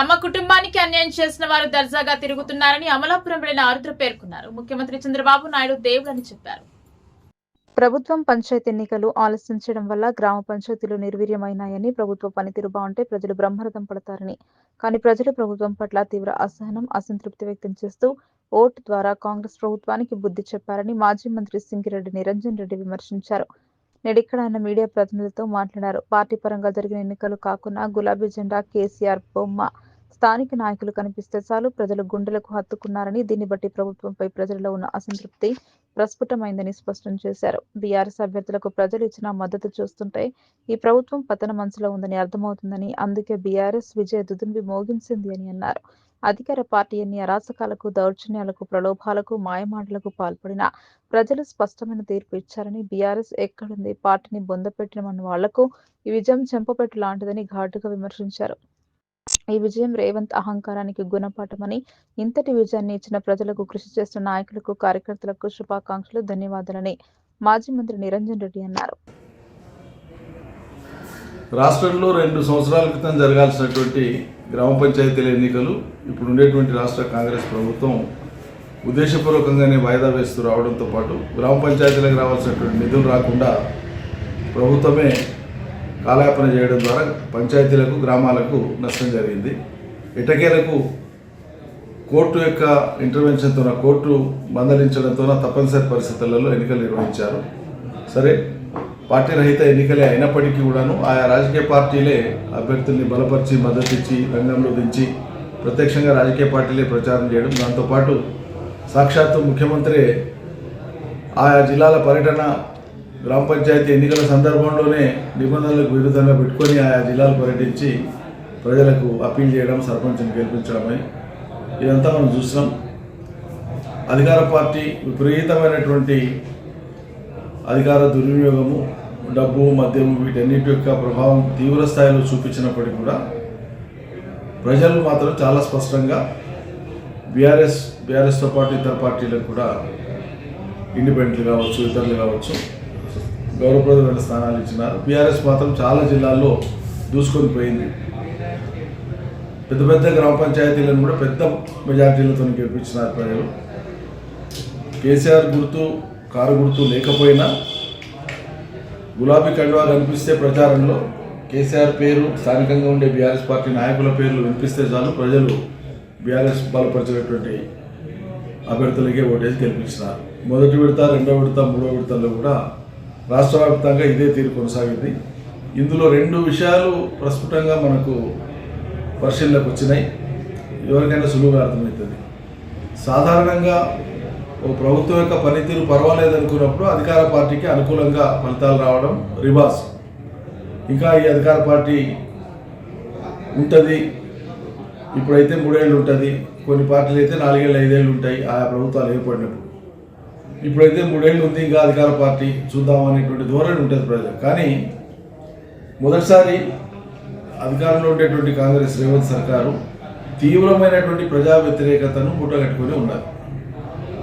తమ కుటుంబానికి అన్యాయం చేసిన వారు దర్జాగా తిరుగుతున్నారని అమలాపురం వెళ్ళిన ఆరుద్ర పేర్కొన్నారు. ముఖ్యమంత్రి చంద్రబాబు నాయుడు దేవుడని చెప్పారు. ప్రభుత్వం పంచాయతీ ఎన్నికలు ఆలస్యం చేయడం వల్ల గ్రామ పంచాయతీలు నిర్వీర్యమైనాయని ప్రభుత్వ పనితీరు బాగుంటే ప్రజలు బ్రహ్మరథం పడతారని. కానీ ప్రజలు ప్రభుత్వం పట్ల తీవ్ర అసహనం అసంతృప్తి వ్యక్తం చేస్తూ ఓటు ద్వారా కాంగ్రెస్ ప్రభుత్వానికి బుద్ధి చెప్పారని మాజీ మంత్రి సింగిరెడ్డి నిరంజన్ రెడ్డి విమర్శించారు. నేడిక్కడ ఆయన మీడియా ప్రతినిధులతో మాట్లాడారు. పార్టీ పరంగా జరిగిన ఎన్నికలు కాకుండా గులాబీ జెండా కేసీఆర్ బొమ్మ. స్థానిక నాయకులు కనిపిస్తే చాలు ప్రజలు గుండెలకు హత్తుకున్నారని దీన్ని బట్టి ప్రభుత్వంపై ప్రజల్లో ఉన్న అసంతృప్తి ప్రస్ఫుటమైందని స్పష్టం చేశారు. బీఆర్ఎస్ అభ్యర్థులకు ప్రజలు ఇచ్చిన మద్దతు చూస్తుంటే ఈ ప్రభుత్వం పతన మనసులో ఉందని అర్థమవుతుందని అందుకే బీఆర్ఎస్ విజయ దుదుంబి మోగించింది అని అన్నారు. అధికార పార్టీ ఎన్ని అరాచకాలకు దౌర్జన్యాలకు ప్రలోభాలకు మాయమాటలకు పాల్పడిన ప్రజలు స్పష్టమైన తీర్పు ఇచ్చారని బీఆర్ఎస్ ఎక్కడుంది పార్టీని బొందపెట్టినమన్న వాళ్ళకు ఈ విజయం చెంపపెట్టు లాంటిదని ఘాటుగా విమర్శించారు. ఈ విజయం రేవంత్ అహంకారానికి గుణపాఠమని ఇంతటి విజయాన్ని ఇచ్చిన ప్రజలకు కృషి చేస్తున్న నాయకులకు కార్యకర్తలకు శుభాకాంక్షలు ధన్యవాదాలని మాజీ మంత్రి నిరంజన్ రెడ్డి అన్నారు. రాష్ట్రంలో రెండు సంవత్సరాల క్రితం జరగాల్సినటువంటి గ్రామ పంచాయతీల ఎన్నికలు ఇప్పుడు ఉండేటువంటి రాష్ట్ర కాంగ్రెస్ ప్రభుత్వం ఉద్దేశపూర్వకంగానే వాయిదా వేస్తూ రావడంతో పాటు గ్రామ పంచాయతీలకు రావాల్సినటువంటి నిధులు రాకుండా ప్రభుత్వమే కాలయాపన చేయడం ద్వారా పంచాయతీలకు గ్రామాలకు నష్టం జరిగింది. ఇటకేలకు కోర్టు యొక్క ఇంటర్వెన్షన్తో కోర్టు మందలించడంతో తప్పనిసరి పరిస్థితులలో ఎన్నికలు నిర్వహించారు. సరే పార్టీ రహిత ఎన్నికలే అయినప్పటికీ కూడాను ఆయా రాజకీయ పార్టీలే అభ్యర్థుల్ని బలపరిచి మద్దతిచ్చి రంగంలో దించి ప్రత్యక్షంగా రాజకీయ పార్టీలే ప్రచారం చేయడం. దాంతోపాటు సాక్షాత్తు ముఖ్యమంత్రి ఆయా జిల్లాల పర్యటన గ్రామ పంచాయతీ ఎన్నికల సందర్భంలోనే నిబంధనలకు విరుద్ధంగా పెట్టుకొని ఆయా జిల్లాలు పర్యటించి ప్రజలకు అప్పీల్ చేయడం సర్పంచ్ని గెలిపించడమని ఇదంతా మనం చూస్తున్నాం. అధికార పార్టీ విపరీతమైనటువంటి అధికార దుర్వినియోగము డబ్బు మద్యము వీటన్నిటి యొక్క ప్రభావం తీవ్ర స్థాయిలో చూపించినప్పటికీ కూడా ప్రజలు మాత్రం చాలా స్పష్టంగా బీఆర్ఎస్ బీఆర్ఎస్తో పాటు ఇతర పార్టీలకు కూడా ఇండిపెండెంట్లు కావచ్చు ఇతరులు కావచ్చు గౌరవప్రదమైన స్థానాలు ఇచ్చినారు. బీఆర్ఎస్ మాత్రం చాలా జిల్లాల్లో దూసుకొని పోయింది. పెద్ద పెద్ద గ్రామ పంచాయతీలను కూడా పెద్ద మెజార్టీలతో గెలిపించినారు ప్రజలు. కేసీఆర్ గుర్తు కారు గుర్తు లేకపోయినా గులాబీ కండువా కనిపిస్తే ప్రచారంలో. కేసీఆర్ పేరు స్థానికంగా ఉండే బీఆర్ఎస్ పార్టీ నాయకుల పేర్లు వినిపిస్తే చాలు. ప్రజలు బీఆర్ఎస్ బలపరిచినటువంటి అభ్యర్థులకే ఓటేసి గెలిపించినారు. మొదటి విడత రెండో విడత మూడో విడతల్లో కూడా రాష్ట్ర వ్యాప్తంగా ఇదే తీరు కొనసాగింది. ఇందులో రెండు విషయాలు ప్రస్ఫుటంగా మనకు పరిశీలనకు వచ్చినాయి. ఎవరికైనా సులువుగా అర్థమవుతుంది. సాధారణంగా ఓ ప్రభుత్వం యొక్క పనితీరు పర్వాలేదు అనుకున్నప్పుడు అధికార పార్టీకి అనుకూలంగా ఫలితాలు రావడం రివాజ్. ఇంకా ఈ అధికార పార్టీ ఉంటుంది ఇప్పుడైతే మూడేళ్ళు ఉంటుంది కొన్ని పార్టీలు అయితే నాలుగేళ్ళు ఐదేళ్ళు ఉంటాయి ఆయా ప్రభుత్వాలు ఏర్పడినప్పుడు. ఇప్పుడైతే మూడేళ్ళు ఉంది ఇంకా అధికార పార్టీ చూద్దాం అనేటువంటి ధోరణి ఉంటుంది ప్రజలు కానీ మొదటిసారి అధికారంలో ఉండేటువంటి కాంగ్రెస్ రేవంత్ సర్కారు తీవ్రమైనటువంటి ప్రజా వ్యతిరేకతను ముట్టగట్టుకుని ఉన్నారు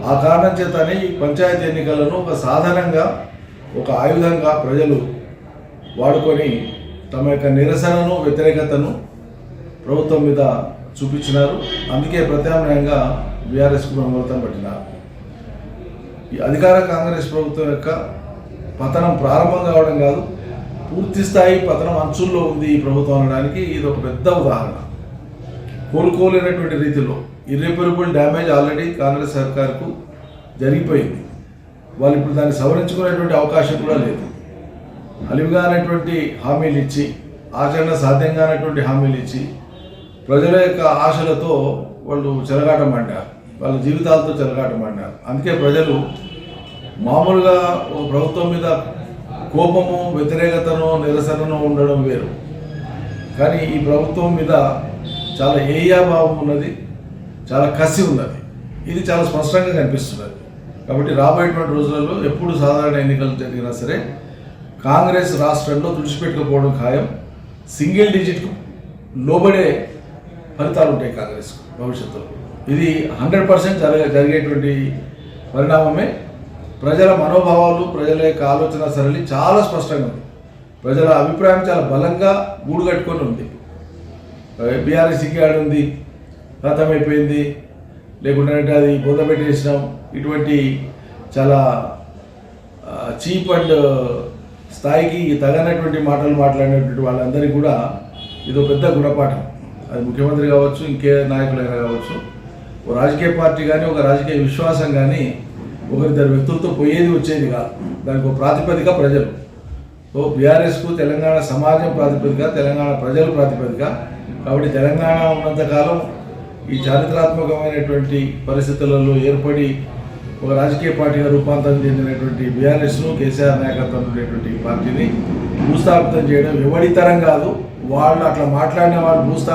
ఆ కారణం చేతనే ఈ పంచాయతీ ఎన్నికలను ఒక సాధనంగా ఒక ఆయుధంగా ప్రజలు వాడుకొని తమ యొక్క నిరసనను వ్యతిరేకతను ప్రభుత్వం మీద చూపించినారు. అందుకే ప్రత్యామ్నాయంగా బీఆర్ఎస్కు బ్రహ్మరథం పట్టినారు. ఈ అధికార కాంగ్రెస్ ప్రభుత్వం యొక్క పతనం ప్రారంభం కావడం కాదు పూర్తి స్థాయి పతనం అంచుల్లో ఉంది ఈ ప్రభుత్వం అనడానికి ఇది ఒక పెద్ద ఉదాహరణ. కోలుకోలేనటువంటి రీతిలో ఇర్రిపరబుల్ డ్యామేజ్ ఆల్రెడీ కాంగ్రెస్ సర్కార్కు జరిగిపోయింది. వాళ్ళు ఇప్పుడు దాన్ని సవరించుకునేటువంటి అవకాశం కూడా లేదు. అలివిగా అనేటువంటి హామీలు ఇచ్చి ఆచరణ సాధ్యంగా అనేటువంటి హామీలు ఇచ్చి ప్రజల యొక్క ఆశలతో వాళ్ళు చెలగాటమంటారు వాళ్ళ జీవితాలతో చెలగాటమాడినారు. అందుకే ప్రజలు మామూలుగా ఓ ప్రభుత్వం మీద కోపము వ్యతిరేకతను నిరసనను ఉండడం వేరు. కానీ ఈ ప్రభుత్వం మీద చాలా ఏయాభావం ఉన్నది చాలా కసి ఉన్నది. ఇది చాలా స్పష్టంగా కనిపిస్తున్నది. కాబట్టి రాబోయేటువంటి రోజులలో ఎప్పుడు సాధారణ ఎన్నికలు జరిగినా సరే కాంగ్రెస్ రాష్ట్రంలో తుడిచిపెట్టుకుపోవడం ఖాయం. సింగిల్ డిజిట్ లోబడే ఫలితాలు ఉంటాయి కాంగ్రెస్ భవిష్యత్తులో. ఇది హండ్రెడ్ పర్సెంట్ జరగ జరిగేటువంటి పరిణామమే. ప్రజల మనోభావాలు ప్రజల యొక్క ఆలోచన సరళి చాలా స్పష్టంగా ఉంది. ప్రజల అభిప్రాయం చాలా బలంగా గూడుగట్టుకొని ఉంది. బీఆర్ఎస్ ఆడు ఉంది అయిపోయింది లేకుంటే అది అది పెట్టేసినాం ఇటువంటి చాలా చీప్ అండ్ స్థాయికి తగనటువంటి మాటలు మాట్లాడినటువంటి వాళ్ళందరికీ కూడా ఇది ఒక పెద్ద గుణపాఠం. అది ముఖ్యమంత్రి కావచ్చు ఇంకే నాయకులైనా కావచ్చు. ఒక రాజకీయ పార్టీ కానీ ఒక రాజకీయ విశ్వాసం కానీ ఒకరిద్దరు వ్యక్తులతో పోయేది వచ్చేది కాదు. దానికి ఒక ప్రాతిపదిక ప్రజలు. సో బీఆర్ఎస్కు తెలంగాణ సమాజం ప్రాతిపదిక తెలంగాణ ప్రజలు ప్రాతిపదిక. కాబట్టి తెలంగాణ ఉన్నంతకాలం ఈ చారిత్రాత్మకమైనటువంటి పరిస్థితులలో ఏర్పడి ఒక రాజకీయ పార్టీగా రూపాంతరం చెందినటువంటి బీఆర్ఎస్ను కేసీఆర్ నాయకత్వం ఉండేటువంటి పార్టీని భూస్థాపితం చేయడం ఎవడితరం కాదు. వాళ్ళు అట్లా మాట్లాడిన వాళ్ళు భూస్థాపన